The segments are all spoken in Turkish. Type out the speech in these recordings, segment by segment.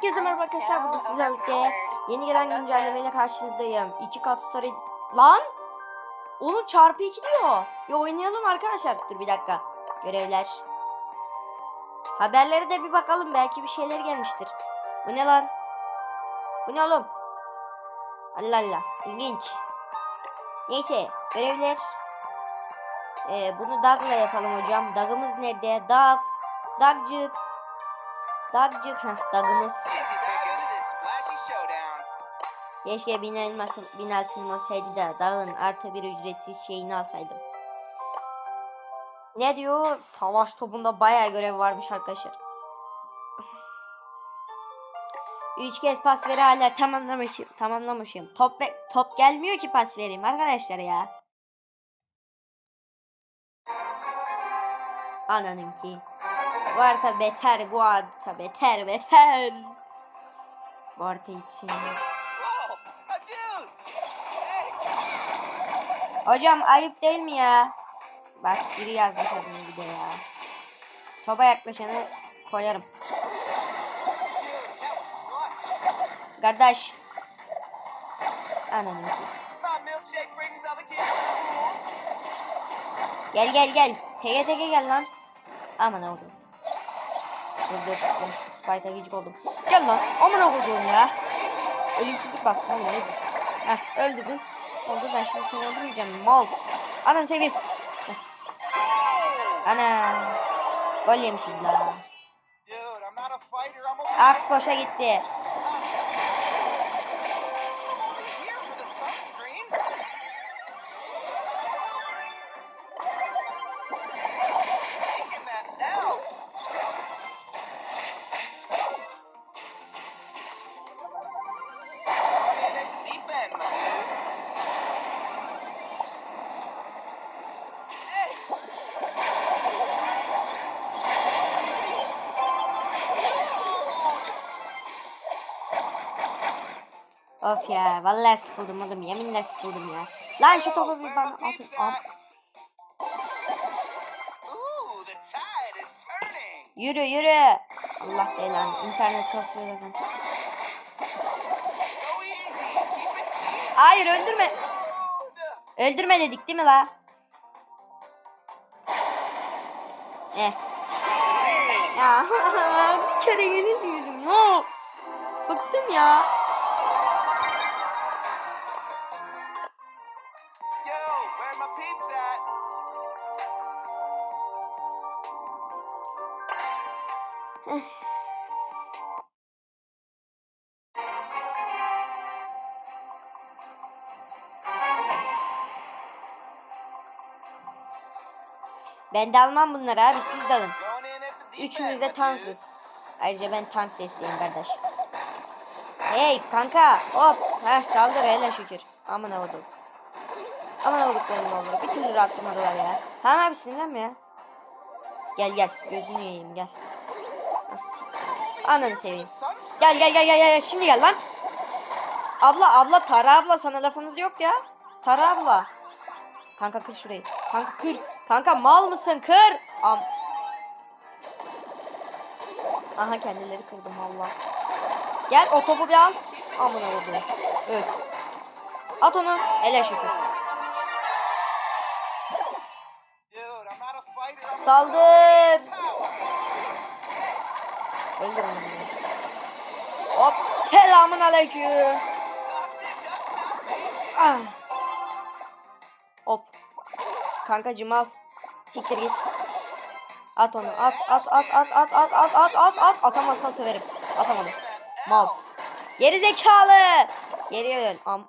Herkese merhaba arkadaşlar. Bugün sizlerle birlikte yeni gelen güncellemeyle karşınızdayım. İki kat story... Lan! Oğlum çarpı 2 diyor. Bir oynayalım arkadaşlar. Dur bir dakika. Görevler. Haberlere de bir bakalım. Belki bir şeyler gelmiştir. Bu ne lan? Bu ne oğlum? Allah Allah. İlginç. Neyse. Görevler. Ee, bunu Dag'la yapalım hocam. Dag'ımız nerede? Dag. Dagcık. Dagcık. Heh Dag'ımız. Keşke bin elmasım, bin altın olsaydı da dağın artı bir ücretsiz şeyini alsaydım. Ne diyor? Savaş topunda bayağı görev varmış arkadaşlar. Üç kez pas veri hala tamamlamışım. Tamamlamışım. Top ve top gelmiyor ki pas vereyim arkadaşlar ya. Ananın ki. Guarda beter guarda beter beter. Guarda hiç. Hocam ayıp değil mi ya? Bak Siri yazmış adını bir de ya. Topa yaklaşanı koyarım. Kardeş. Ananı Gel gel gel. Teke teke gel lan. Aman oğlum. Dur dur. Ben şu Spike'a gıcık oldum. Gel lan. Aman oğlum ya. Ölümsüzlük bastım oğlum. Nedir? Heh öldürdün. Oldu ben şimdi seni öldürmeyeceğim. Mal. Anan seveyim. Heh. Ana. Gol yemişiz la. Dude, I'm not a fighter. I'm a Aks boşa gitti. Dude. Hey, Of ya vallahi sıkıldım oğlum yeminle sıkıldım ya. Lan şu topu bir bana atın. Al. Yürü yürü. Allah belanı internet kasıyor zaten. Hayır öldürme. Öldürme dedik değil mi la? Eh. Ya bir kere yenilmiyorum ya. Bıktım ya. Yo, Ben de almam bunları abi siz de alın. Üçümüz de tankız. Ayrıca ben tank desteğim kardeş. Hey kanka hop. Heh saldır hele şükür. Aman avudum. Aman avuduklarım olur. Bir türlü rahatlamadılar ya. Tamam abi sinirlenme ya. Gel gel gözünü yiyeyim gel. Ananı seveyim. Gel gel gel gel gel şimdi gel lan. Abla abla Tara abla sana lafımız yok ya. Tara abla. Kanka kır şurayı. Kanka kır. Kanka mal mısın kır. Am. Aha kendileri kırdım Allah. Gel o topu bir al. Amına koyayım. Öl. At onu. Ele şükür. Saldır. Öldür onu. Hop. Selamun aleyküm. Ah. Hop. Kankacım al. Siktir git. At onu. At at at at at at at at at at. Atamazsan severim. Atamadım. Mal. Geri zekalı. Geriye dön. Am.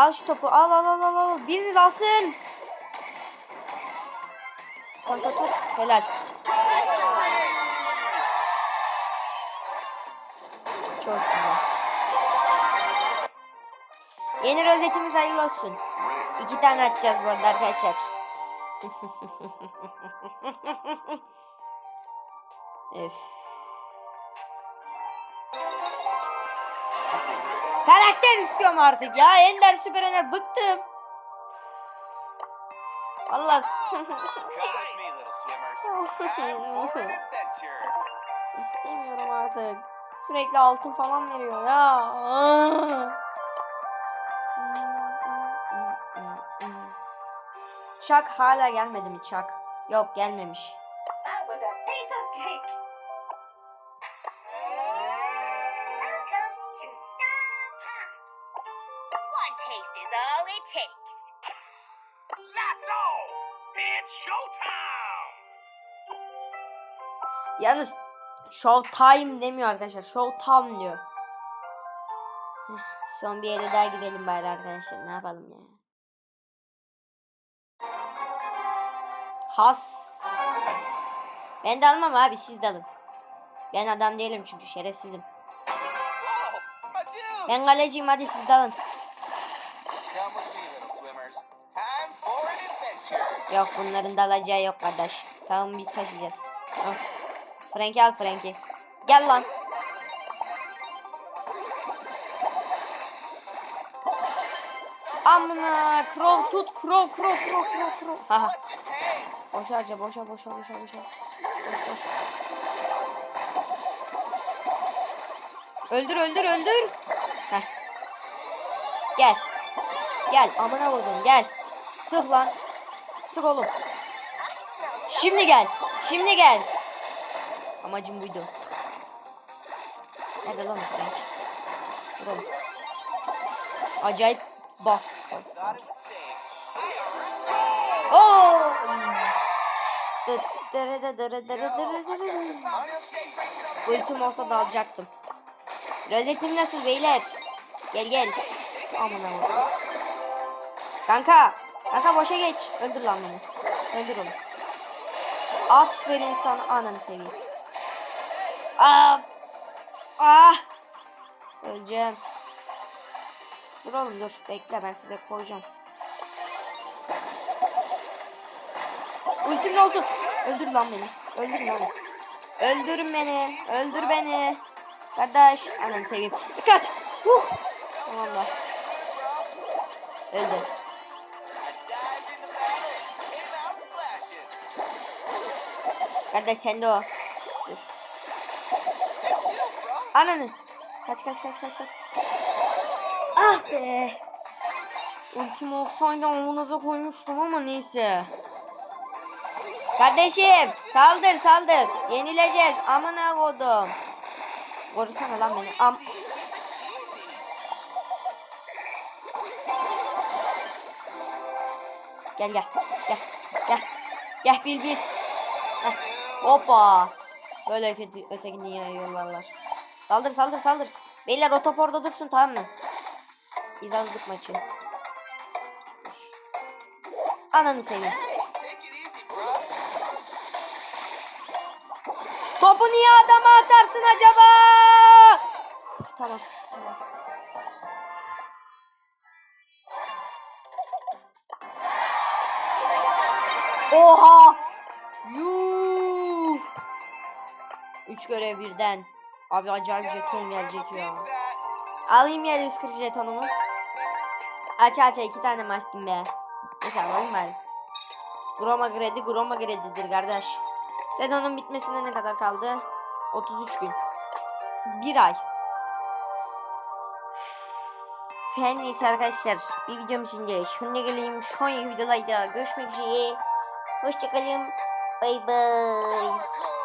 Al şu topu. Al al al al al. Biriniz alsın. Kanka tut. Helal. Çok güzel. Yeni rozetimiz hayırlı olsun. İki tane atacağız bu arkadaşlar. Öf. Karakter istiyorum artık ya. Ender Süperen'e bıktım. Allah. İstemiyorum artık. Sürekli altın falan veriyor ya. Çak hala gelmedi mi Çak? Yok gelmemiş. İs all it takes. That's all. It's showtime. Yalnız show time demiyor arkadaşlar. Show time diyor. Son bir yere daha gidelim bari arkadaşlar. Ne yapalım ya? Has. Ben de almam abi siz de alın. Ben adam değilim çünkü şerefsizim. Ben kaleciyim hadi siz de alın. Yok bunların da alacağı yok kardeş. Tamam biz taşıyacağız. Frankie al Frankie. Gel lan. Amına krol tut krol krol krol krol krol. Ha ha. Boşa harca boşa boşa boşa boşa. Boş boş. Öldür öldür öldür. Heh. Gel. Gel amına vurdum gel. Sık lan. Sık oğlum. Şimdi gel. Şimdi gel. Amacım buydu. Nerede lan Frank? Dur oğlum. Acayip bas. bas. Oo! Some money to shake things up. Ultim olsa da alacaktım. Rozetim nasıl beyler? Gel gel. Aman aman. Kanka. Kanka boşa geç. Öldür lan beni. Öldür onu. Aferin sana. Ananı seveyim. Aa. Ah. Öleceğim. Dur oğlum dur. Bekle ben size koyacağım. Ultim olsun? Öldür lan beni. Öldürün oğlum. Öldürün beni. Öldür beni. Kardeş. Ananı seveyim. Kaç. Huh. Da. Öldü. Kardeş sende o. Dur. Ananı. Kaç kaç kaç kaç kaç. Ah be. Ultim olsaydı amunuza koymuştum ama neyse. Kardeşim saldır saldır. Yenileceğiz. Amına kodum. Korusana lan beni. Am Gel gel. Gel. Gel. Gel bil bil. Heh. Hoppa. Böyle öteki, ötekini yayıyorlar. Saldır saldır saldır. Beyler o top orada dursun tamam mı? Biz aldık maçı. Ananı seveyim. Topu niye adama atarsın acaba? Tamam. Oha! Yuh! Üç görev birden. Abi acayip jeton gelecek ya. Alayım ya 140 jetonumu. Aç aç iki tane maçtım be. Neyse alayım bari. Groma gredi Groma gredidir kardeş. Sezonun bitmesine ne kadar kaldı? 33 gün. Bir ay. Her neyse arkadaşlar bir videom şimdi şununla geleyim. Şu an videolarda görüşmek üzere. Hoşçakalın. Bay bay.